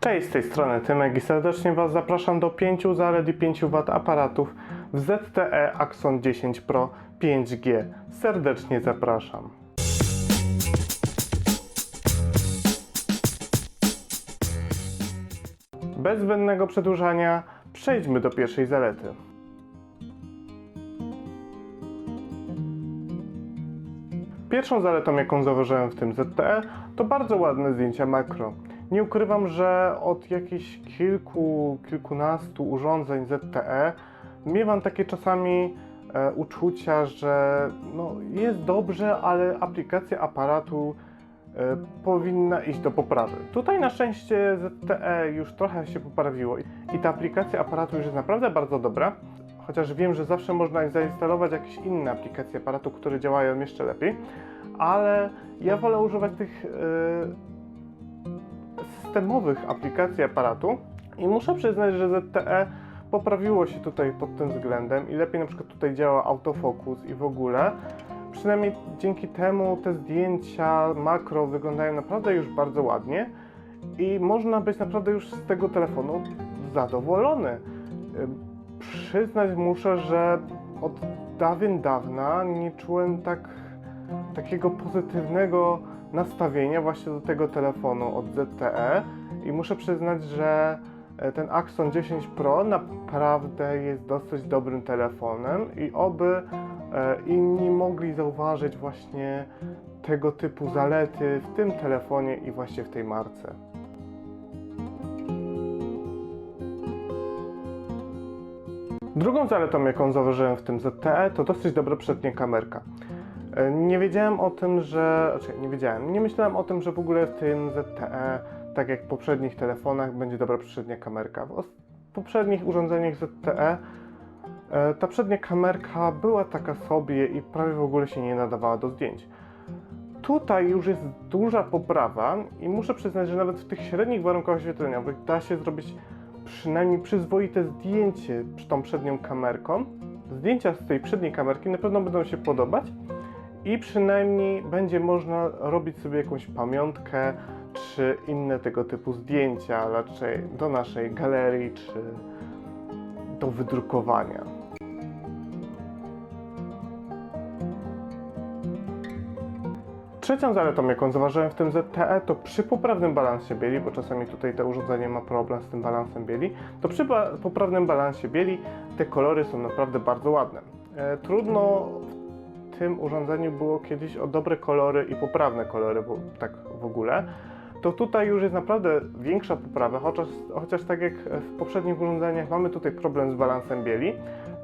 Cześć, z tej strony Tymek i serdecznie Was zapraszam do 5 zalet i 5 wad aparatów w ZTE Axon 10 Pro 5G. Serdecznie zapraszam. Bez zbędnego przedłużania przejdźmy do pierwszej zalety. Pierwszą zaletą, jaką zauważyłem w tym ZTE, to bardzo ładne zdjęcia makro. Nie ukrywam, że od jakichś kilku, kilkunastu urządzeń ZTE miewam takie czasami e, uczucia, że no, jest dobrze, ale aplikacja aparatu e, powinna iść do poprawy. Tutaj na szczęście ZTE już trochę się poprawiło i- ta aplikacja aparatu już jest naprawdę bardzo dobra. Chociaż wiem, że zawsze można zainstalować jakieś inne aplikacje aparatu, które działają jeszcze lepiej, ale ja wolę używać tych e, systemowych aplikacji aparatu i muszę przyznać, że ZTE poprawiło się tutaj pod tym względem i lepiej na przykład tutaj działa autofokus i w ogóle. Przynajmniej dzięki temu te zdjęcia makro wyglądają naprawdę już bardzo ładnie i można być naprawdę już z tego telefonu zadowolony. Przyznać muszę, że od dawien dawna nie czułem tak takiego pozytywnego nastawienia właśnie do tego telefonu od ZTE i muszę przyznać, że e, ten Axon 10 Pro naprawdę jest dosyć dobrym telefonem i oby e, inni mogli zauważyć właśnie tego typu zalety w tym telefonie i właśnie w tej marce. Drugą zaletą, jaką zauważyłem w tym ZTE, to dosyć dobra przednia kamerka. E, Nie wiedziałem o tym, że. Znaczy, nie wiedziałem, nie myślałem o tym, że w ogóle w tym ZTE, tak jak w poprzednich telefonach, będzie dobra przednia kamerka. W poprzednich urządzeniach ZTE e, ta przednia kamerka była taka sobie i prawie w ogóle się nie nadawała do zdjęć. Tutaj już jest duża poprawa i muszę przyznać, że nawet w tych średnich warunkach oświetleniowych da się zrobić przynajmniej przyzwoite zdjęcie tą przednią kamerką. Zdjęcia z tej przedniej kamerki na pewno będą się podobać i przynajmniej będzie można robić sobie jakąś pamiątkę czy inne tego typu zdjęcia, raczej do naszej galerii czy do wydrukowania. Trzecią zaletą, jaką zauważyłem w tym ZTE, to przy poprawnym balansie bieli, bo czasami tutaj to urządzenie ma problem z tym balansem bieli, to przy poprawnym balansie bieli te kolory są naprawdę bardzo ładne. E, trudno w tym urządzeniu było kiedyś o dobre kolory i poprawne kolory, bo tak w ogóle. To tutaj już jest naprawdę większa poprawa, chociaż, chociaż tak jak w poprzednich urządzeniach mamy tutaj problem z balansem bieli,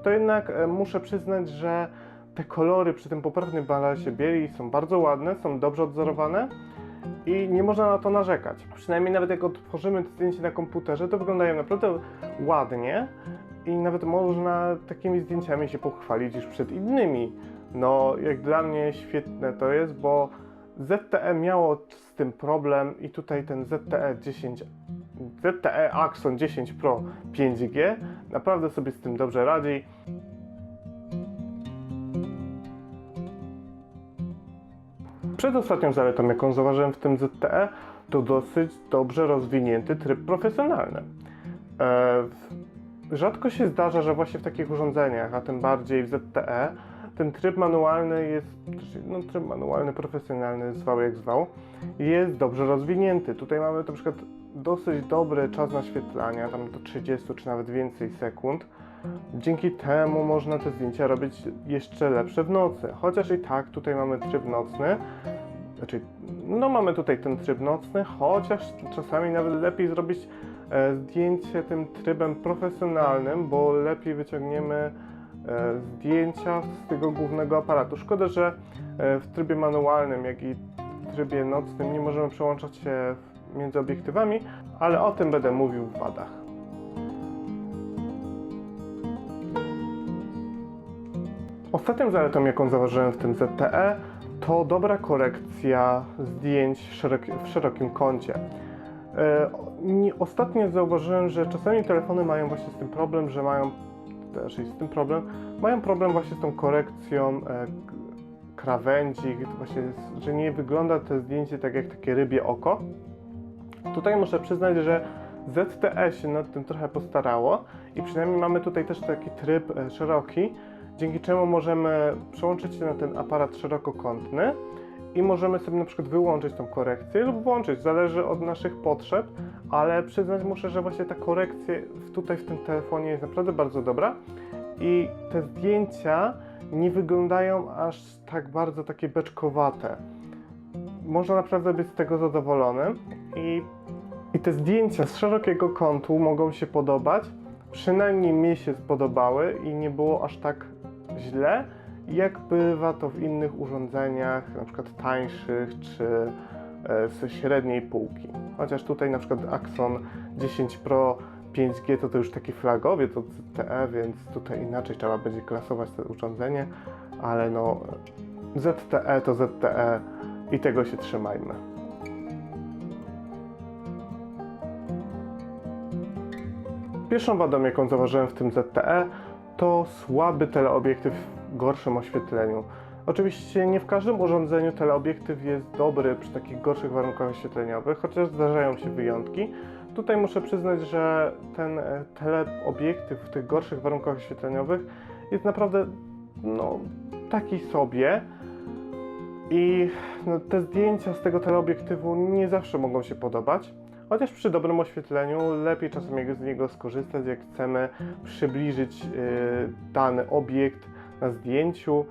to jednak e, muszę przyznać, że te kolory przy tym poprawnym balansie bieli są bardzo ładne, są dobrze odzorowane i nie można na to narzekać. Przynajmniej nawet jak otworzymy to zdjęcie na komputerze, to wyglądają naprawdę ładnie i nawet można takimi zdjęciami się pochwalić już przed innymi. No, jak dla mnie świetne to jest, bo ZTE miało z tym problem i tutaj ten ZTE 10 ZTE Axon 10 Pro 5G naprawdę sobie z tym dobrze radzi. Przedostatnią zaletą, jaką zauważyłem w tym ZTE, to dosyć dobrze rozwinięty tryb profesjonalny. E, rzadko się zdarza, że właśnie w takich urządzeniach, a tym bardziej w ZTE, ten tryb manualny jest, no tryb manualny, profesjonalny, zwał jak zwał, jest dobrze rozwinięty. Tutaj mamy na przykład dosyć dobry czas naświetlania, tam do 30 czy nawet więcej sekund. Dzięki temu można te zdjęcia robić jeszcze lepsze w nocy. Chociaż i tak tutaj mamy tryb nocny. Znaczy, no mamy tutaj ten tryb nocny, chociaż czasami nawet lepiej zrobić e, zdjęcie tym trybem profesjonalnym, bo lepiej wyciągniemy zdjęcia z tego głównego aparatu. Szkoda, że e, w trybie manualnym, jak i w trybie nocnym nie możemy przełączać się między obiektywami, ale o tym będę mówił w wadach. Ostatnią zaletą, jaką zauważyłem w tym ZTE, to dobra korekcja zdjęć w, szeroki, w szerokim kącie. E, ostatnio zauważyłem, że czasami telefony mają właśnie z tym problem, że mają też. Jest z tym problem, mają problem właśnie z tą korekcją e, krawędzi, właśnie, że nie wygląda to zdjęcie tak jak takie rybie oko. Tutaj muszę przyznać, że ZTE się nad tym trochę postarało i przynajmniej mamy tutaj też taki tryb e, szeroki, dzięki czemu możemy przełączyć się na ten aparat szerokokątny i możemy sobie na przykład wyłączyć tą korekcję lub włączyć, zależy od naszych potrzeb, ale przyznać muszę, że właśnie ta korekcja tutaj w tym telefonie jest naprawdę bardzo dobra i te zdjęcia nie wyglądają aż tak bardzo takie beczkowate. Można naprawdę być z tego zadowolonym i, i te zdjęcia z szerokiego kątu mogą się podobać. Przynajmniej mi się spodobały i nie było aż tak źle, jak bywa to w innych urządzeniach, na przykład tańszych czy e, ze średniej półki. Chociaż tutaj na przykład Axon 10 Pro 5G to, to już taki flagowiec od ZTE, więc tutaj inaczej trzeba będzie klasować to urządzenie, ale no ZTE to ZTE i tego się trzymajmy. Pierwszą wadą, jaką zauważyłem w tym ZTE, to słaby teleobiektyw w gorszym oświetleniu. Oczywiście nie w każdym urządzeniu teleobiektyw jest dobry przy takich gorszych warunkach oświetleniowych, chociaż zdarzają się wyjątki. Tutaj muszę przyznać, że ten e, teleobiektyw w tych gorszych warunkach oświetleniowych jest naprawdę no, taki sobie. I no, te zdjęcia z tego teleobiektywu nie zawsze mogą się podobać. Chociaż przy dobrym oświetleniu lepiej czasem z niego skorzystać, jak chcemy przybliżyć y, dany obiekt na zdjęciu.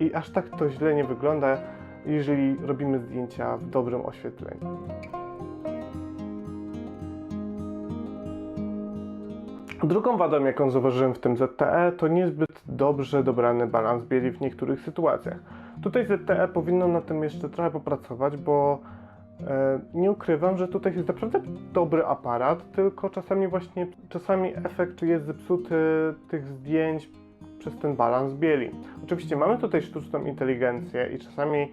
I aż tak to źle nie wygląda, jeżeli robimy zdjęcia w dobrym oświetleniu. Drugą wadą, jaką zauważyłem w tym ZTE, to niezbyt dobrze dobrany balans bieli w niektórych sytuacjach. Tutaj ZTE powinno na tym jeszcze trochę popracować, bo e, nie ukrywam, że tutaj jest naprawdę dobry aparat, tylko czasami właśnie, czasami efekt jest zepsuty tych zdjęć przez ten balans bieli. Oczywiście mamy tutaj sztuczną inteligencję i czasami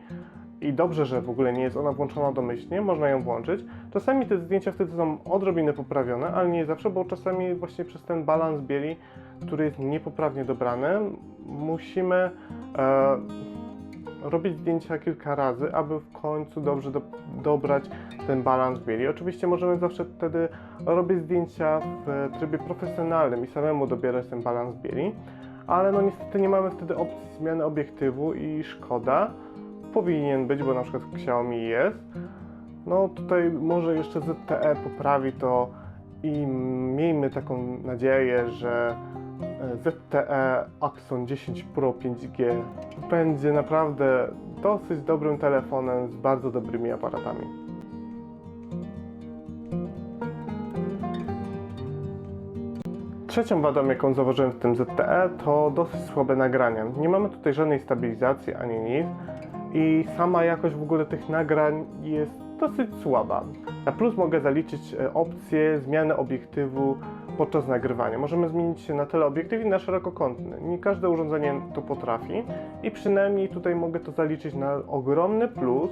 i dobrze, że w ogóle nie jest ona włączona domyślnie, można ją włączyć. Czasami te zdjęcia wtedy są odrobinę poprawione, ale nie zawsze, bo czasami właśnie przez ten balans bieli, który jest niepoprawnie dobrany, musimy e, robić zdjęcia kilka razy, aby w końcu dobrze do, dobrać ten balans bieli. Oczywiście możemy zawsze wtedy robić zdjęcia w trybie profesjonalnym i samemu dobierać ten balans bieli, ale no niestety nie mamy wtedy opcji zmiany obiektywu i szkoda. Powinien być, bo na przykład Xiaomi jest. No tutaj może jeszcze ZTE poprawi to i miejmy taką nadzieję, że e, ZTE Axon 10 Pro 5G będzie naprawdę dosyć dobrym telefonem z bardzo dobrymi aparatami. Trzecią wadą, jaką zauważyłem w tym ZTE, to dosyć słabe nagrania. Nie mamy tutaj żadnej stabilizacji ani nic i sama jakość w ogóle tych nagrań jest dosyć słaba. Na plus mogę zaliczyć e, opcję zmiany obiektywu podczas nagrywania. Możemy zmienić się na teleobiektyw i na szerokokątny. Nie każde urządzenie to potrafi i przynajmniej tutaj mogę to zaliczyć na ogromny plus,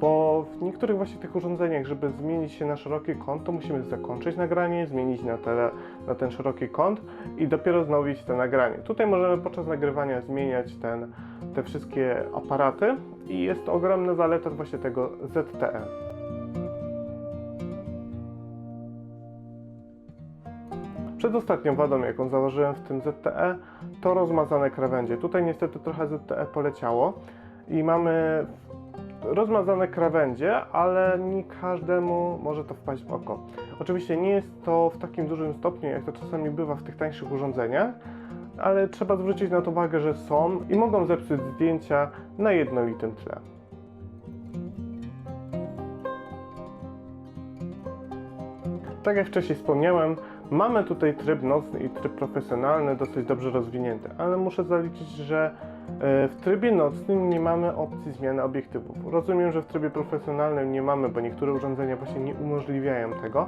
bo w niektórych właśnie tych urządzeniach, żeby zmienić się na szeroki kąt, to musimy zakończyć nagranie, zmienić na, tele, na ten szeroki kąt i dopiero znowić to nagranie. Tutaj możemy podczas nagrywania zmieniać ten, te wszystkie aparaty i jest to ogromna zaleta właśnie tego ZTE. Przedostatnią wadą, jaką zauważyłem w tym ZTE, to rozmazane krawędzie. Tutaj niestety trochę ZTE poleciało i mamy rozmazane krawędzie, ale nie każdemu może to wpaść w oko. Oczywiście nie jest to w takim dużym stopniu, jak to czasami bywa w tych tańszych urządzeniach, ale trzeba zwrócić na to uwagę, że są i mogą zepsuć zdjęcia na jednolitym tle. Tak jak wcześniej wspomniałem, mamy tutaj tryb nocny i tryb profesjonalny dosyć dobrze rozwinięty, ale muszę zaliczyć, że w trybie nocnym nie mamy opcji zmiany obiektywów. Rozumiem, że w trybie profesjonalnym nie mamy, bo niektóre urządzenia właśnie nie umożliwiają tego,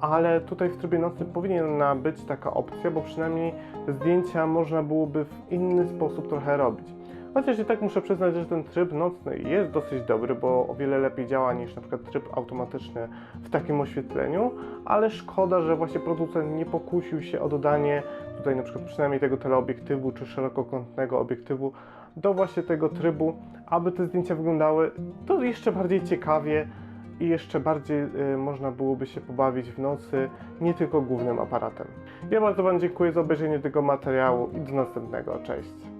ale tutaj w trybie nocnym powinna być taka opcja, bo przynajmniej zdjęcia można byłoby w inny sposób trochę robić. Chociaż i tak muszę przyznać, że ten tryb nocny jest dosyć dobry, bo o wiele lepiej działa niż na przykład tryb automatyczny w takim oświetleniu, ale szkoda, że właśnie producent nie pokusił się o dodanie tutaj na przykład przynajmniej tego teleobiektywu czy szerokokątnego obiektywu do właśnie tego trybu, aby te zdjęcia wyglądały to jeszcze bardziej ciekawie i jeszcze bardziej y, można byłoby się pobawić w nocy nie tylko głównym aparatem. Ja bardzo Wam dziękuję za obejrzenie tego materiału i do następnego. Cześć!